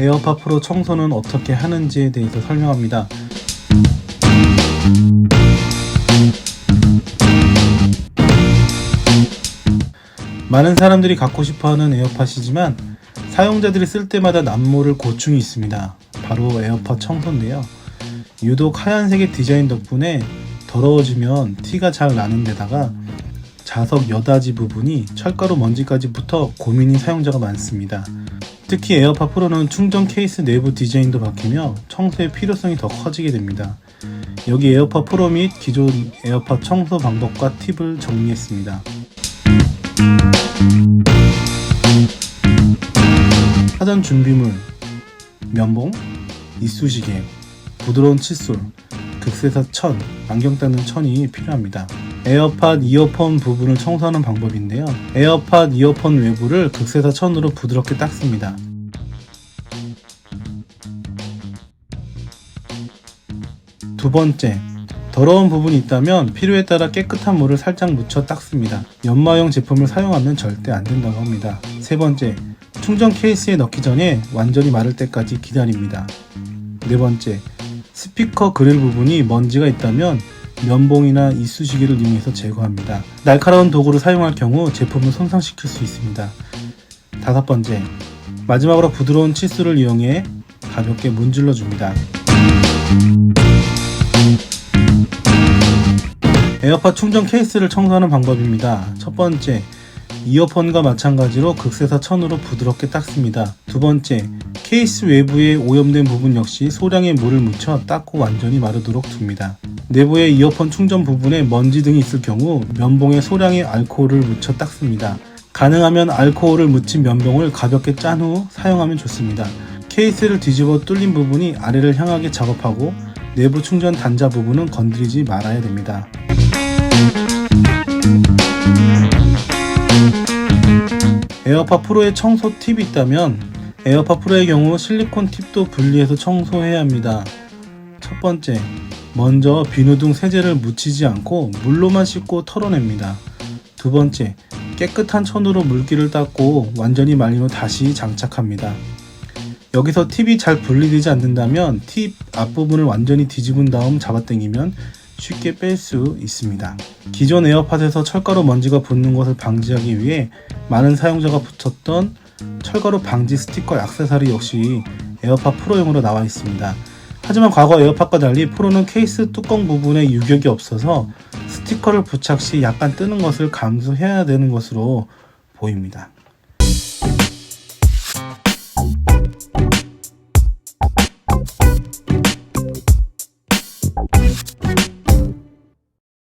에어팟 프로 청소는 어떻게 하는지에 대해서 설명합니다. 많은 사람들이 갖고 싶어하는 에어팟이지만 사용자들이 쓸 때마다 남모를 고충이 있습니다. 바로 에어팟 청소인데요. 유독 하얀색의 디자인 덕분에 더러워지면 티가 잘 나는 데다가 자석 여다지 부분이 철가루 먼지까지 붙어 고민인 사용자가 많습니다. 특히 에어팟 프로는 충전 케이스 내부 디자인도 바뀌며 청소의 필요성이 더 커지게 됩니다. 여기 에어팟 프로 및 기존 에어팟 청소 방법과 팁을 정리했습니다. 사전 준비물, 면봉, 이쑤시개, 부드러운 칫솔, 극세사 천, 안경 닦는 천이 필요합니다. 에어팟 이어폰 부분을 청소하는 방법인데요. 에어팟 이어폰 외부를 극세사 천으로 부드럽게 닦습니다. 두 번째, 더러운 부분이 있다면 필요에 따라 깨끗한 물을 살짝 묻혀 닦습니다. 연마용 제품을 사용하면 절대 안 된다고 합니다. 세 번째, 충전 케이스에 넣기 전에 완전히 마를 때까지 기다립니다. 네 번째, 스피커 그릴 부분이 먼지가 있다면 면봉이나 이쑤시개를 이용해서 제거합니다. 날카로운 도구를 사용할 경우 제품을 손상시킬 수 있습니다. 다섯 번째, 마지막으로 부드러운 칫솔을 이용해 가볍게 문질러 줍니다. 에어팟 충전 케이스를 청소하는 방법입니다. 첫 번째, 이어폰과 마찬가지로 극세사 천으로 부드럽게 닦습니다. 두 번째, 케이스 외부에 오염된 부분 역시 소량의 물을 묻혀 닦고 완전히 마르도록 둡니다. 내부에 이어폰 충전 부분에 먼지 등이 있을 경우 면봉에 소량의 알코올을 묻혀 닦습니다. 가능하면 알코올을 묻힌 면봉을 가볍게 짠 후 사용하면 좋습니다. 케이스를 뒤집어 뚫린 부분이 아래를 향하게 작업하고 내부 충전 단자 부분은 건드리지 말아야 됩니다. 에어팟 프로의 청소 팁이 있다면 에어팟 프로의 경우 실리콘 팁도 분리해서 청소해야 합니다. 첫 번째, 먼저 비누 등 세제를 묻히지 않고 물로만 씻고 털어냅니다. 두 번째, 깨끗한 천으로 물기를 닦고 완전히 말린 후 다시 장착합니다. 여기서 팁이 잘 분리되지 않는다면 팁 앞부분을 완전히 뒤집은 다음 잡아당기면 쉽게 뺄 수 있습니다. 기존 에어팟에서 철가루 먼지가 붙는 것을 방지하기 위해 많은 사용자가 붙였던 철가루 방지 스티커 액세서리 역시 에어팟 프로용으로 나와 있습니다. 하지만 과거 에어팟과 달리 프로는 케이스 뚜껑 부분에 유격이 없어서 스티커를 부착 시 약간 뜨는 것을 감수해야 되는 것으로 보입니다.